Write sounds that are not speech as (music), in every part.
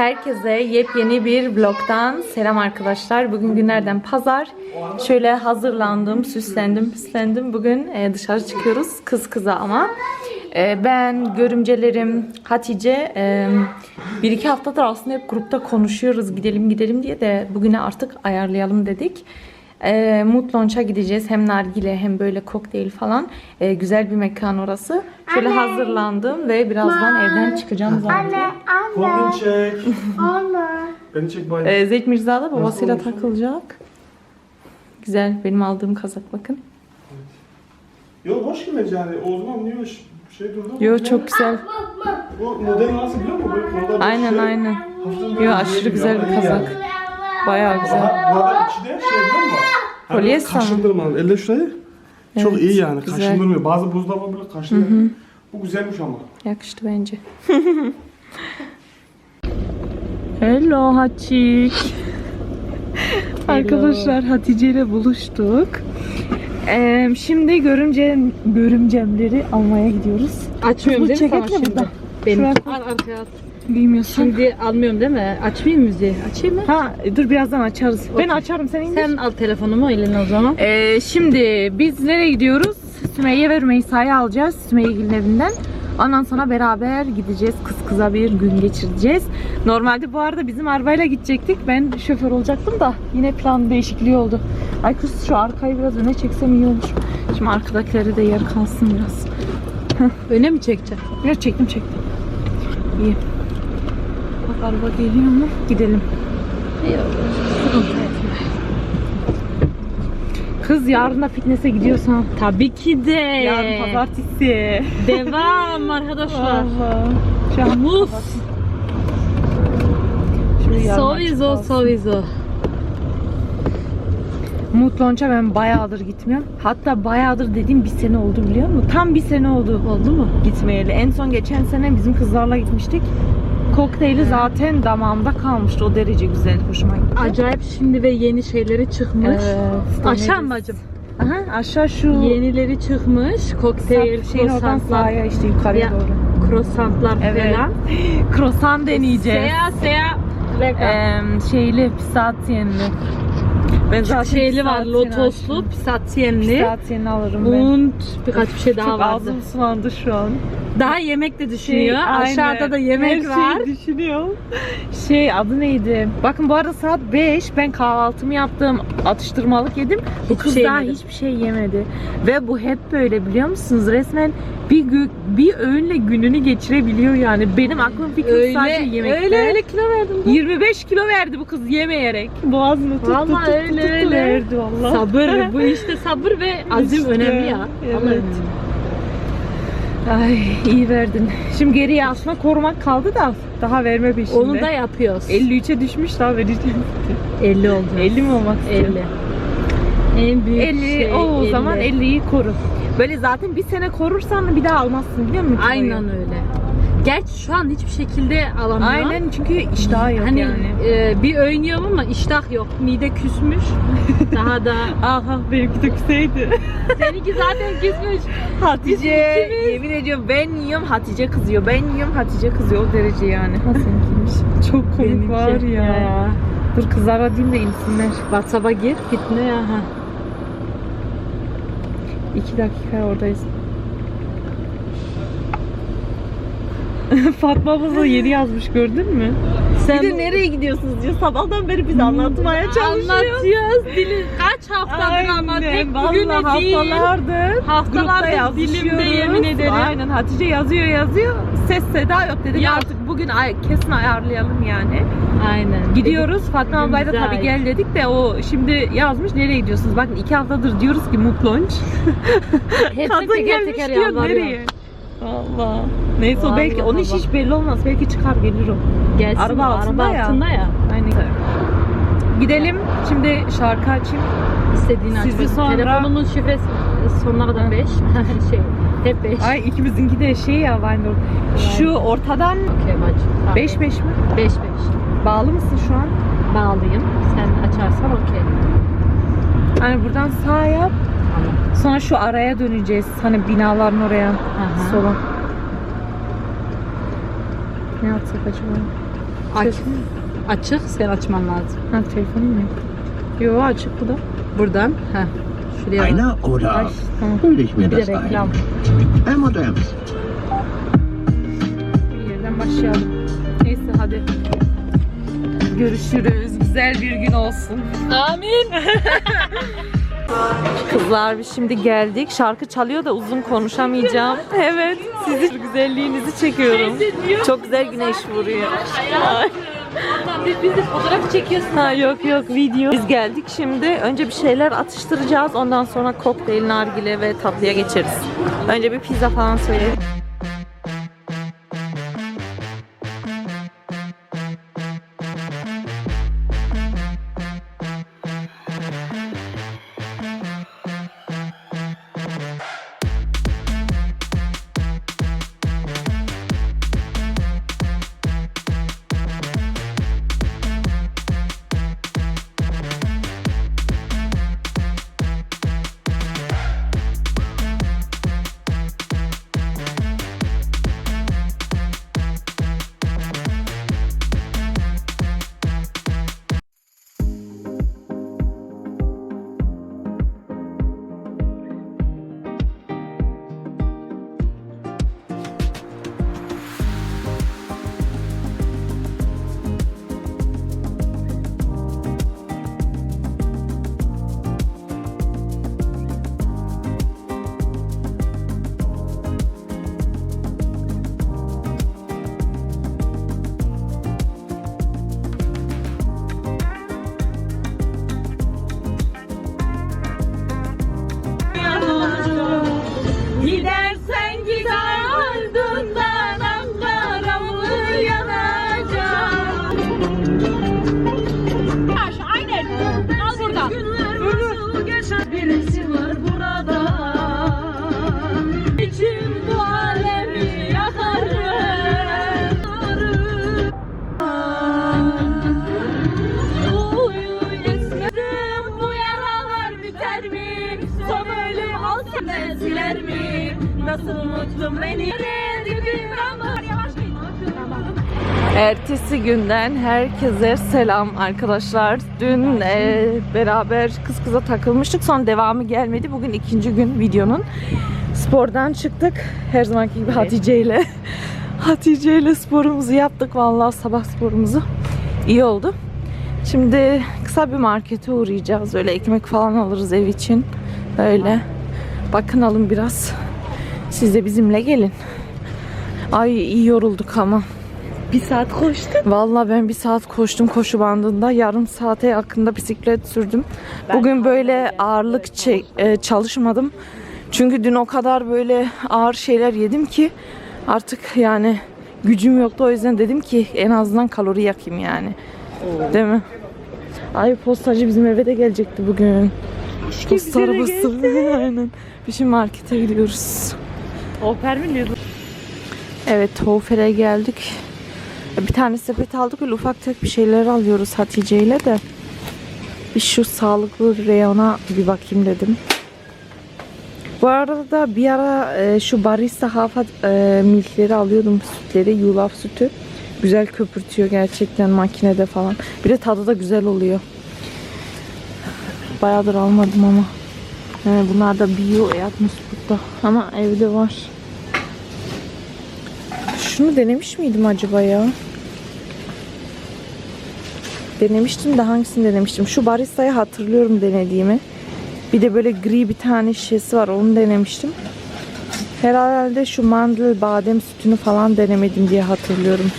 Herkese yepyeni bir vlogdan selam arkadaşlar. Bugün günlerden pazar. Şöyle hazırlandım, süslendim, püslendim. Bugün e, dışarı çıkıyoruz kız kıza ama. E, ben, görümcelerim, Hatice e, bir iki haftadır aslında hep grupta konuşuyoruz gidelim gidelim diye de bugüne artık ayarlayalım dedik. E, Mut Launch'a gideceğiz. Hem nargile hem böyle kokteyl falan. E, güzel bir mekan orası. Şöyle hazırlandım ve birazdan evden çıkacağım zaten. Kombin çek. (laughs) Beni çek bayram. Ee, Zeyt Mirza da babasıyla olmuş? takılacak. Güzel. Benim aldığım kazak bakın. Yo hoş ki yani. O zaman niye hoş şey durdu? Yo çok güzel. Bu model nasıl biliyor musun? Böyle Aynen şey. aynen. Yo aşırı güzel gibi bir kazak. yani. Bayağı güzel. Bu arada içi de şey biliyor musun? Polyester mi? Kaşındırmadan. Elle şurayı. Çok Evet, iyi yani. güzel. Kaşındırmıyor. Bazı buzdolabı böyle kaşındırıyor. Bu güzelmiş ama. Yakıştı bence. (laughs) Hello Haçik. Arkadaşlar Hatice ile buluştuk. Ee, şimdi görümce görümcemleri almaya gidiyoruz. Açmıyorum Bu değil mi sana şimdi? Benim. Şuraya. Al arkaya at. Bilmiyorsun. Şimdi almıyorum değil mi? Açmayayım müziği. Açayım mı? Ha dur birazdan açarız. Ben açarım sen indir. Sen al telefonumu eline o zaman. Ee, şimdi biz nereye gidiyoruz? Sümeyye ve Rümeysa'yı alacağız Sümeyyegil'in evinden. Ondan sonra beraber gideceğiz. Kız kıza bir gün geçireceğiz. Normalde bu arada bizim arabayla gidecektik. Ben şoför olacaktım da yine plan değişikliği oldu. Ay kız şu arkayı biraz öne çeksem iyi olur. Şimdi arkadakileri de yer kalsın biraz. Öne mi çekeceksin? Biraz çektim çektim. İyi. Bak araba geliyor mu? Gidelim. Kız yarın da fitness'e gidiyorsan. Tabii ki de. Yarın pazartesi. Devam arkadaşlar. Muf. Şurayı yarın açık Sowieso kalsın. sowieso. Mut Launch'a ben bayağıdır gitmiyorum. Hatta bayağıdır dediğim bir sene oldu biliyor musun? Tam bir sene oldu Oldu mu? gitmeyeli. En son geçen sene bizim kızlarla gitmiştik. Kokteyli zaten damağımda kalmıştı. O derece güzel. Hoşuma gitti. Acayip şimdi ve yeni şeyleri çıkmış. Evet, Aşağı mı bacım? Aha, aşağı şu Yenileri çıkmış. Kokteyl, şeyin oradan işte yukarıya Ya. doğru. krosantlar Evet. (gasps) falan. Krosan deneyeceğiz. Seya seya. Ee, şeyli, pisatiyenli. Ben Şeyli var lotoslu, aşığım. pisatiyenli. Pisatiyenli alırım ben. Und birkaç bir şey daha Çok vardı. ağzım sulandı şu an. Daha yemek de düşünüyor. Şey. Aşağıda da yemek Her var. şeyi düşünüyorum. Şey adı neydi? Bakın bu arada saat 5. Ben kahvaltımı yaptım. Atıştırmalık yedim. Bu Hiçbir kız şey daha yemedi. hiçbir şey yemedi. Ve bu hep böyle biliyor musunuz? Resmen bir gü- bir öğünle gününü geçirebiliyor yani. Benim aklım fikrim Öyle, sadece yemekte. öyle öyle kilo verdim. 25 kilo verdi bu kız yemeyerek. Boğazını tuttu Vallahi tuttu öyle, tuttu öyle. verdi valla. Sabır. Bu (laughs) işte sabır ve azim İşte, önemli ya. evet. Ay iyi verdin. Şimdi geriye aslında korumak kaldı da daha verme peşinde. Onu da yapıyoruz. 53'e düşmüş daha vereceğim. 50 oldu. 50 mi olmak 50. istiyorum? En büyük 50 şey o, o 50. zaman 50'yi koru. Böyle zaten bir sene korursan bir daha almazsın biliyor musun? Aynen öyle. Gerçi şu an hiçbir şekilde alamıyor. Aynen çünkü iştahı yok Hani yani. e, bir oynuyorum ama iştah yok. Mide küsmüş. (laughs) Daha da Aha benimki de küseydi. seninki zaten küsmüş. (laughs) Hatice yemin ediyorum ben yiyorum Hatice kızıyor. Ben yiyorum Hatice kızıyor o derece yani. (laughs) Çok komik Benimki. var ya. Dur kızlara diyeyim de insinler. WhatsApp'a gir. Fitne ya. Ha. İki dakika oradayız. (laughs) Fatma abla yeni yazmış gördün mü? Sen bir de nereye gidiyorsunuz diyor. Sabahtan beri bize anlatmaya çalışıyor. Anlatıyoruz. Dili kaç haftadır ama tek bugüne vallahi değil. haftalardır. Haftalardır dilimde yemin ederim. Aynen Hatice yazıyor yazıyor. Ses seda yok dedik Yok. artık bugün ay- kesin ayarlayalım yani. Aynen. Gidiyoruz. Fatma ablayla Güzel. tabii gel dedik de o şimdi yazmış nereye gidiyorsunuz? Bakın iki haftadır diyoruz ki Mutlaunch. Hepsi (laughs) teker teker diyor nereye? Allah. Neyse o belki onun iş hiç belli olmaz. Belki çıkar gelir o. Gelsin Araba o, altında araba ya. altında ya. Aynen. Gidelim. Şimdi şarkı açayım. İstediğini Sizi aç. sonra- Telefonumun şifresi sonuna kadar 5. şey, hep 5. Ay ikimizinki de şey ya Weinberg. Şu ortadan Okey bacım. 5 5 mi? 5 5. Bağlı mısın şu an? Bağlıyım. Sen açarsan okey. Hani buradan sağ yap. Tamam. Sonra şu araya döneceğiz. Hani binaların oraya. Aha. Sola. Ne yapsak acaba? Aç. Açık sen açman lazım. Ha telefonum mu? Yo açık bu da. Buradan. Ha. Şuraya. Einer oder Tamam. bilde ich mir Bir das de ein? reklam. Ems? Bir yerden başlayalım. Neyse hadi. Görüşürüz. Güzel bir gün olsun. Amin. (laughs) Kızlar biz şimdi geldik. Şarkı çalıyor da uzun konuşamayacağım. (laughs) Evet. Sizin güzelliğinizi çekiyorum. Çok güzel güneş vuruyor. Biz, biz de fotoğraf çekiyorsun. Ha yok yok video. Biz geldik şimdi. Önce bir şeyler atıştıracağız. Ondan sonra kokteyl, nargile ve tatlıya geçeriz. Önce bir pizza falan söyleyelim. Siler mi? Nasıl mutlu beni Ertesi günden herkese selam arkadaşlar. Dün e, beraber kız kıza takılmıştık. Sonra devamı gelmedi. Bugün ikinci gün videonun. Spordan çıktık. Her zamanki gibi Hatice ile. Hatice ile sporumuzu yaptık. Vallahi sabah sporumuzu. iyi oldu. Şimdi kısa bir markete uğrayacağız. Öyle ekmek falan alırız ev için. Öyle. Bakınalım biraz. Siz de bizimle gelin. Ay iyi yorulduk ama. Bir saat koştum. Vallahi ben bir saat koştum koşu bandında. Yarım saate yakında bisiklet sürdüm. Bugün böyle ağırlık e, çalışmadım. Çünkü dün o kadar böyle ağır şeyler yedim ki artık yani gücüm yoktu. O yüzden dedim ki en azından kalori yakayım yani. Değil mi? Ay postacı bizim eve de gelecekti bugün. Posta arabası. (laughs) Aynen. Bir şimdi markete gidiyoruz. Oper mi diyordu? Evet Hofer'e geldik. Bir tane sepet aldık öyle ufak tek bir şeyler alıyoruz Hatice ile de. Bir şu sağlıklı reyona bir bakayım dedim. Bu arada bir ara e, şu barista hafa e, milkleri alıyordum sütleri, yulaf sütü. Güzel köpürtüyor gerçekten makinede falan. Bir de tadı da güzel oluyor. Bayağıdır almadım ama. Yani bunlar da bio yapmış burada. Ama evde var. Şunu denemiş miydim acaba ya? Denemiştim de hangisini denemiştim? Şu baristayı hatırlıyorum denediğimi. Bir de böyle gri bir tane şişesi var onu denemiştim. Herhalde şu mandel badem sütünü falan denemedim diye hatırlıyorum.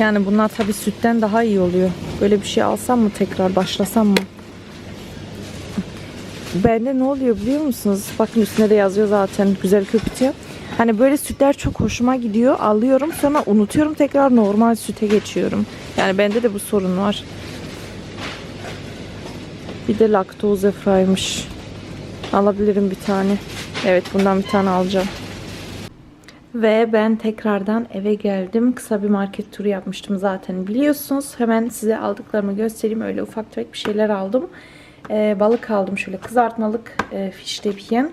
Yani bunlar tabii sütten daha iyi oluyor. Böyle bir şey alsam mı tekrar başlasam mı? Bende ne oluyor biliyor musunuz? Bakın üstüne de yazıyor zaten güzel köpürtüyor. Hani böyle sütler çok hoşuma gidiyor. Alıyorum sonra unutuyorum tekrar normal süte geçiyorum. Yani bende de bu sorun var. Bir de laktoz fraymış. Alabilirim bir tane. Evet bundan bir tane alacağım. Ve ben tekrardan eve geldim. Kısa bir market turu yapmıştım zaten biliyorsunuz. Hemen size aldıklarımı göstereyim. Öyle ufak tefek bir şeyler aldım. Ee, balık aldım şöyle kızartmalık e, fiş depiyen.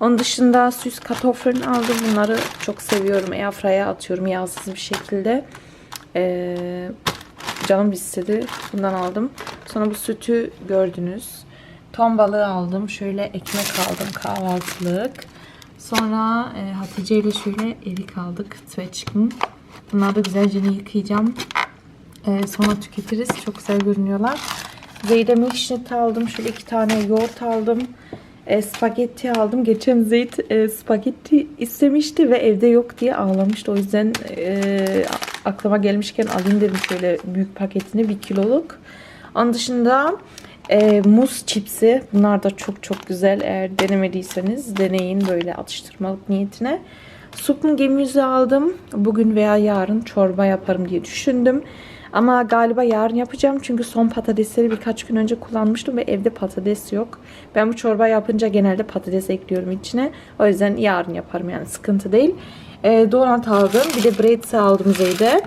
Onun dışında süs kartoffeln aldım. Bunları çok seviyorum. Airfryer'a atıyorum yağsız bir şekilde. Ee, canım istedi. Bundan aldım. Sonra bu sütü gördünüz. Ton balığı aldım. Şöyle ekmek aldım kahvaltılık. Sonra e, Hatice ile şöyle erik aldık. Twee chicken. Bunları da güzelce yıkayacağım. E, sonra tüketiriz. Çok güzel görünüyorlar. Zeyde milkshake aldım. Şöyle iki tane yoğurt aldım. E, spagetti aldım. Geçen Zeyd e, spagetti istemişti ve evde yok diye ağlamıştı. O yüzden e, aklıma gelmişken alayım dedim şöyle büyük paketini bir kiloluk. Onun dışında e, muz çipsi. Bunlar da çok çok güzel. Eğer denemediyseniz deneyin böyle atıştırmalık niyetine. Supun gemüzü aldım. Bugün veya yarın çorba yaparım diye düşündüm. Ama galiba yarın yapacağım çünkü son patatesleri birkaç gün önce kullanmıştım ve evde patates yok. Ben bu çorba yapınca genelde patates ekliyorum içine. O yüzden yarın yaparım yani sıkıntı değil. E, donut aldım. Bir de bread aldım Zeyde.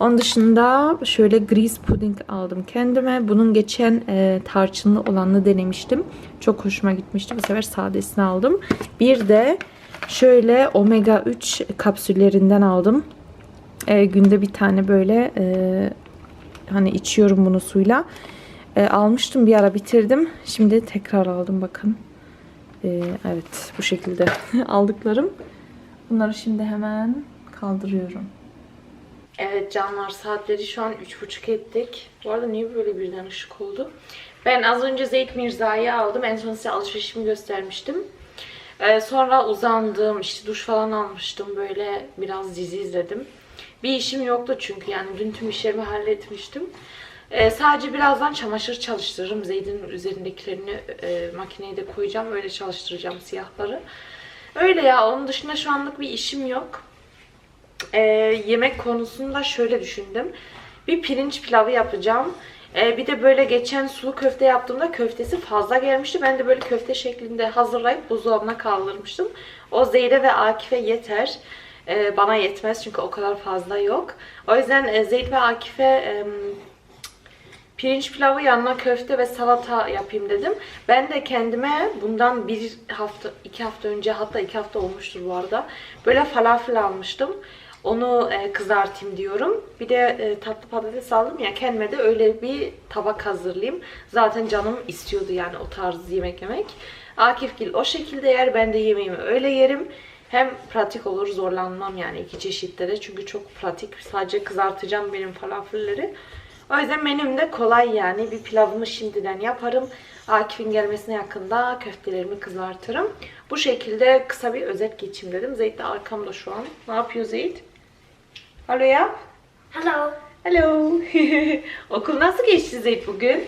Onun dışında şöyle grease pudding aldım kendime. Bunun geçen e, tarçınlı olanını denemiştim. Çok hoşuma gitmişti. Bu sefer sadesini aldım. Bir de şöyle omega 3 kapsüllerinden aldım. E, günde bir tane böyle e, hani içiyorum bunu suyla. E, almıştım bir ara bitirdim. Şimdi tekrar aldım bakın. E, evet bu şekilde (laughs) aldıklarım. Bunları şimdi hemen kaldırıyorum. Evet canlar saatleri şu an 3.30 ettik. Bu arada niye böyle birden ışık oldu? Ben az önce Zeyt Mirza'yı aldım. En son size alışverişimi göstermiştim. Ee, sonra uzandım. işte duş falan almıştım. Böyle biraz dizi izledim. Bir işim yoktu çünkü yani dün tüm işlerimi halletmiştim. Ee, sadece birazdan çamaşır çalıştırırım. Zeyd'in üzerindekilerini e, makineye de koyacağım. Öyle çalıştıracağım siyahları. Öyle ya. Onun dışında şu anlık bir işim yok. Ee, yemek konusunda şöyle düşündüm. Bir pirinç pilavı yapacağım. Ee, bir de böyle geçen sulu köfte yaptığımda köftesi fazla gelmişti. Ben de böyle köfte şeklinde hazırlayıp buzdolabına kaldırmıştım. O Zeyd'e ve Akif'e yeter. Ee, bana yetmez çünkü o kadar fazla yok. O yüzden e, Zeyd ve Akif'e e, pirinç pilavı yanına köfte ve salata yapayım dedim. Ben de kendime bundan bir hafta, iki hafta önce hatta iki hafta olmuştur bu arada. Böyle falafel almıştım. Onu e, kızartayım diyorum. Bir de e, tatlı patates aldım ya kendime de öyle bir tabak hazırlayayım. Zaten canım istiyordu yani o tarz yemek yemek. Akifgil o şekilde yer ben de yemeğimi öyle yerim. Hem pratik olur zorlanmam yani iki çeşitte de. Çünkü çok pratik. Sadece kızartacağım benim falafelleri. O yüzden menüm de kolay yani. Bir pilavımı şimdiden yaparım. Akif'in gelmesine yakında köftelerimi kızartırım. Bu şekilde kısa bir özet geçeyim dedim. Zeyt de arkamda şu an. Ne yapıyor Zeyt? Alo yap. Hello. Hello. (laughs) Okul nasıl geçti Zeyt bugün?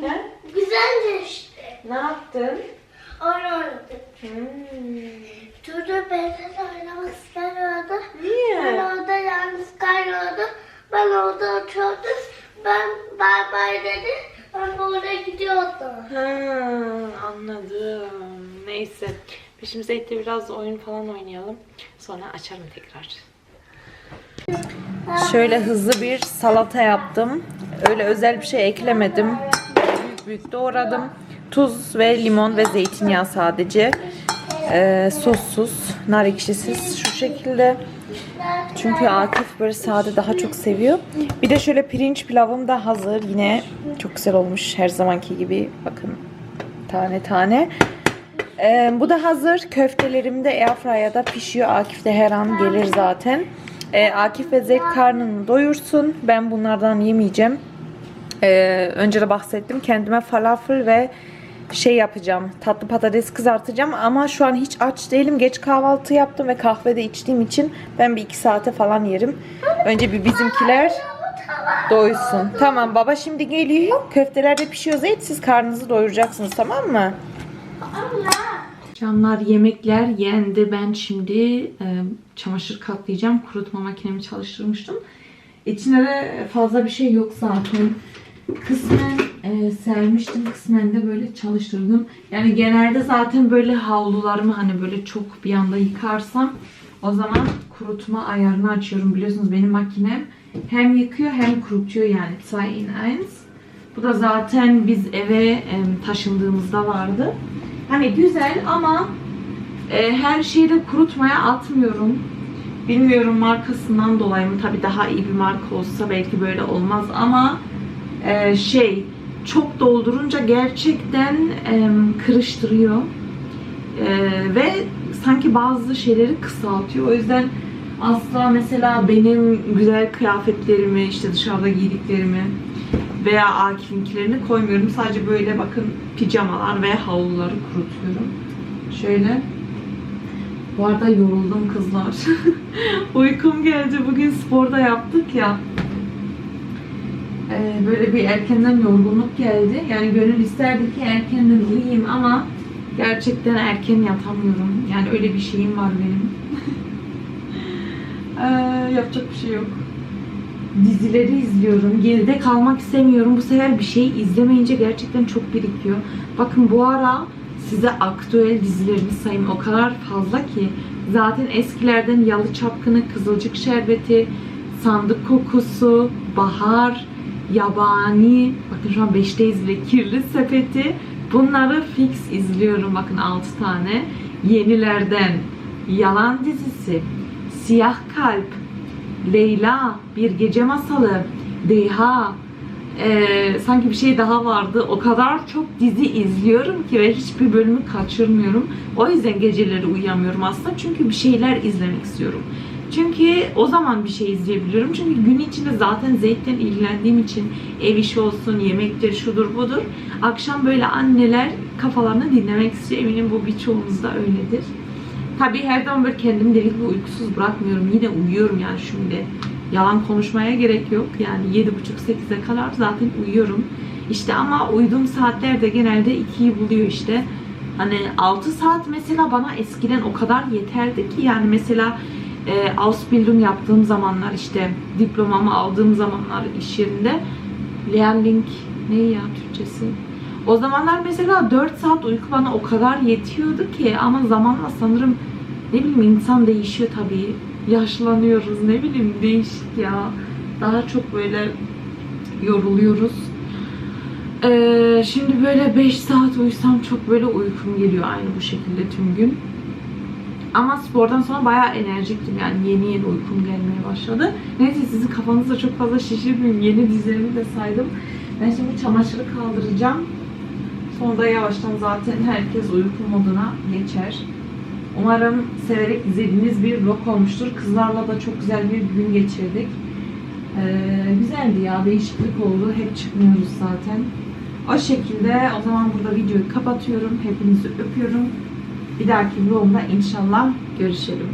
He? Güzel işte. Ne yaptın? Oyun oynadık. Hmm. Çocuğu benimle oynamak istemiyordu. Ben Niye? orada yalnız kaynıyordum. Ben orada oturdum. Ben bay bay dedi. Ben de oraya gidiyordum. Ha, anladım. Neyse. Biz Şimdi Zeyt'le biraz oyun falan oynayalım. Sonra açarım tekrar. Şöyle hızlı bir salata yaptım. Öyle özel bir şey eklemedim. Büyük büyük doğradım. Tuz ve limon ve zeytinyağı sadece. Ee, sossuz, nar ekşisiz şu şekilde. Çünkü Akif böyle sade daha çok seviyor. Bir de şöyle pirinç pilavım da hazır. Yine çok güzel olmuş her zamanki gibi. Bakın tane tane. Ee, bu da hazır. Köftelerim de airfryer'da pişiyor. Akif de her an gelir zaten. Ee, Akif ve Zek karnını doyursun. Ben bunlardan yemeyeceğim. Ee, önce de bahsettim. Kendime falafel ve şey yapacağım. Tatlı patates kızartacağım ama şu an hiç aç değilim. Geç kahvaltı yaptım ve kahve de içtiğim için ben bir iki saate falan yerim. Önce bir bizimkiler doysun. Tamam baba şimdi geliyor. Köfteler de pişiyor Zeyt. Siz karnınızı doyuracaksınız tamam mı? Canlar yemekler yendi. Ben şimdi e, çamaşır katlayacağım. Kurutma makinemi çalıştırmıştım. İçine de fazla bir şey yok zaten. Kısmen e, sermiştim. Kısmen de böyle çalıştırdım. Yani genelde zaten böyle havlularımı hani böyle çok bir anda yıkarsam o zaman kurutma ayarını açıyorum. Biliyorsunuz benim makinem hem yıkıyor hem kurutuyor yani. Zwei in. Bu da zaten biz eve e, taşındığımızda vardı. Hani güzel ama e, her şeyi de kurutmaya atmıyorum. Bilmiyorum markasından dolayı mı? Tabii daha iyi bir marka olsa belki böyle olmaz ama e, şey çok doldurunca gerçekten e, kırıştırıyor. E, ve sanki bazı şeyleri kısaltıyor. O yüzden asla mesela benim güzel kıyafetlerimi, işte dışarıda giydiklerimi veya Akif'inkilerini koymuyorum. Sadece böyle bakın pijamalar ve havluları kurutuyorum. Şöyle. Bu arada yoruldum kızlar. (laughs) Uykum geldi. Bugün sporda yaptık ya. Ee, böyle bir erkenden yorgunluk geldi. Yani gönül isterdi ki erkenden uyuyayım ama gerçekten erken yatamıyorum. Yani öyle bir şeyim var benim. (laughs) Ee, yapacak bir şey yok. Dizileri izliyorum. Geride kalmak istemiyorum. Bu sefer bir şey izlemeyince gerçekten çok birikiyor. Bakın bu ara size aktüel dizilerimi sayayım. O kadar fazla ki. Zaten eskilerden Yalı Çapkını, Kızılcık Şerbeti, Sandık Kokusu, Bahar, Yabani, bakın şu an 5'teyiz bile, Kirli Sepeti. Bunları fix izliyorum. Bakın 6 tane. Yenilerden Yalan dizisi, Siyah Kalp, Leyla, Bir Gece Masalı, Deha, ee, sanki bir şey daha vardı. O kadar çok dizi izliyorum ki ve hiçbir bölümü kaçırmıyorum. O yüzden geceleri uyuyamıyorum aslında. Çünkü bir şeyler izlemek istiyorum. Çünkü o zaman bir şey izleyebiliyorum. Çünkü gün içinde zaten zevkten ilgilendiğim için ev işi olsun, yemektir, şudur budur. Akşam böyle anneler kafalarını dinlemek istiyor. Eminim bu birçoğumuzda öyledir. Tabii her zaman böyle kendimi deli gibi uykusuz bırakmıyorum. Yine uyuyorum yani şimdi. Yalan konuşmaya gerek yok. Yani 7.30-8'e kadar zaten uyuyorum. İşte ama uyuduğum saatler de genelde 2'yi buluyor işte. Hani 6 saat mesela bana eskiden o kadar yeterdi ki yani mesela e, Ausbildung yaptığım zamanlar işte diplomamı aldığım zamanlar iş yerinde Lehrling ne ya Türkçesi? O zamanlar mesela 4 saat uyku bana o kadar yetiyordu ki ama zamanla sanırım ne bileyim insan değişiyor tabii. Yaşlanıyoruz ne bileyim değişik ya. Daha çok böyle yoruluyoruz. Ee, şimdi böyle 5 saat uyusam çok böyle uykum geliyor aynı bu şekilde tüm gün. Ama spordan sonra bayağı enerjiktim yani yeni yeni uykum gelmeye başladı. Neyse sizin kafanızda çok fazla şişirmeyeyim. Yeni dizilerimi de saydım. Ben şimdi çamaşırı kaldıracağım. Sonra yavaştan zaten herkes uyku moduna geçer. Umarım severek izlediğiniz bir vlog olmuştur. Kızlarla da çok güzel bir gün geçirdik. Ee, güzeldi ya, değişiklik oldu. Hep çıkmıyoruz zaten. O şekilde o zaman burada videoyu kapatıyorum. Hepinizi öpüyorum. Bir dahaki vlogumda inşallah görüşelim.